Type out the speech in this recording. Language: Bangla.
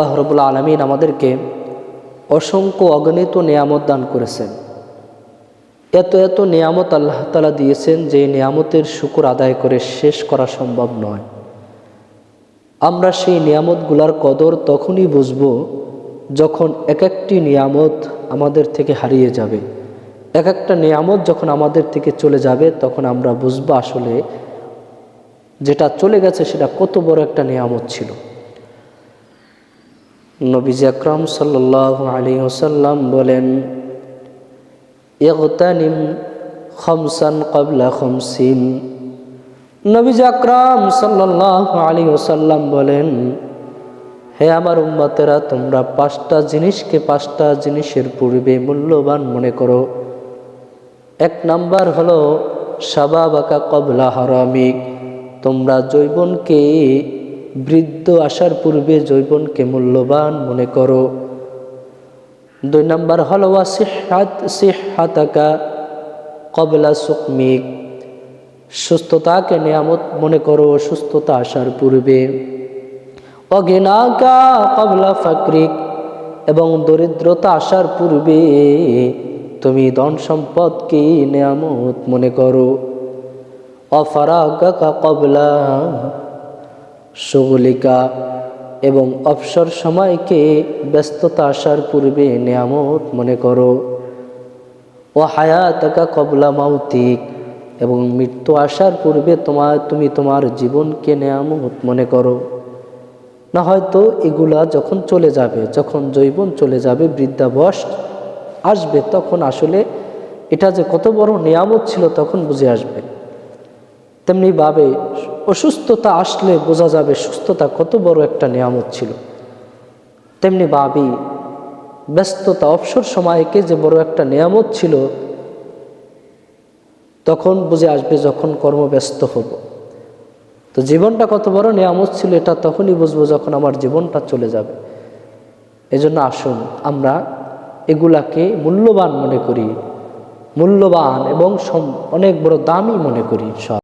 আল্লাহ রবুল্লা আলমিন আমাদেরকে অসংখ্য অগণিত নিয়ামত দান করেছেন। এত এত নিয়ামত আল্লাহ তালা দিয়েছেন যে নিয়ামতের শুকুর আদায় করে শেষ করা সম্ভব নয়। আমরা সেই নিয়ামতগুলার কদর তখনই বুঝব যখন এক একটি নিয়ামত আমাদের থেকে হারিয়ে যাবে। এক একটা নিয়ামত যখন আমাদের থেকে চলে যাবে তখন আমরা বুঝব আসলে যেটা চলে গেছে সেটা কত বড় একটা নিয়ামত ছিল। নবীজ আকরম সাল্লাহ আলী ওসাল্লাম বলেন, ইগতানিম খমসান কবলা খমসিন। নবীজ আকরাম সাল্লাহ আলী ওসাল্লাম বলেন, হে আমার উম্মতেরা, তোমরা পাঁচটা জিনিসকে পাঁচটা জিনিসের পূর্বে মূল্যবান মনে করো। এক নাম্বার হলো, সাবাবাকা কবলা হারামিক। তোমরা জৈবনকে বৃদ্ধ আসার পূর্বে জৈবনকে মূল্যবান মনে করো। দুই নাম্বার হলো সিহাত সিহাতাকা কবলা সুকমিক। সুস্থতাকে নিয়ামত মনে করো, সুস্থতা আসার পূর্বে। অঘেনাকা কবলা ফাকরিক। এবং দরিদ্রতা আসার পূর্বে তুমি ধন সম্পদকে নিয়ামত মনে করো। অফারাকা কবলা সুগলিকা এবং অবসর সময়কে ব্যস্ততা আসার পূর্বে নিয়ামত মনে করো। ও হায়াতাকা কবলা মাউতিক এবং মৃত্যু আসার পূর্বে তোমার তুমি তোমার জীবনকে নিয়ামত মনে করো। না হয়তো এগুলা যখন চলে যাবে, যখন জৈবন চলে যাবে বৃদ্ধাবস আসবে, তখন আসলে এটা যে কত বড় নিয়ামত ছিল তখন বুঝে আসবে। তেমনিভাবে অসুস্থতা আসলে বোঝা যাবে সুস্থতা কত বড় একটা নিয়ামত ছিল। তেমনি ভাবি, ব্যস্ততা অবসর সময়কে যে বড় একটা নিয়ামত ছিল, তখন বুঝে আসবে যখন কর্মব্যস্ত হব। তো জীবনটা কত বড় নিয়ামত ছিল, এটা তখনই বুঝব যখন আমার জীবনটা চলে যাবে। এজন্য আসুন, আমরা এগুলাকে মূল্যবান মনে করি, মূল্যবান এবং অনেক বড় দামি মনে করি সব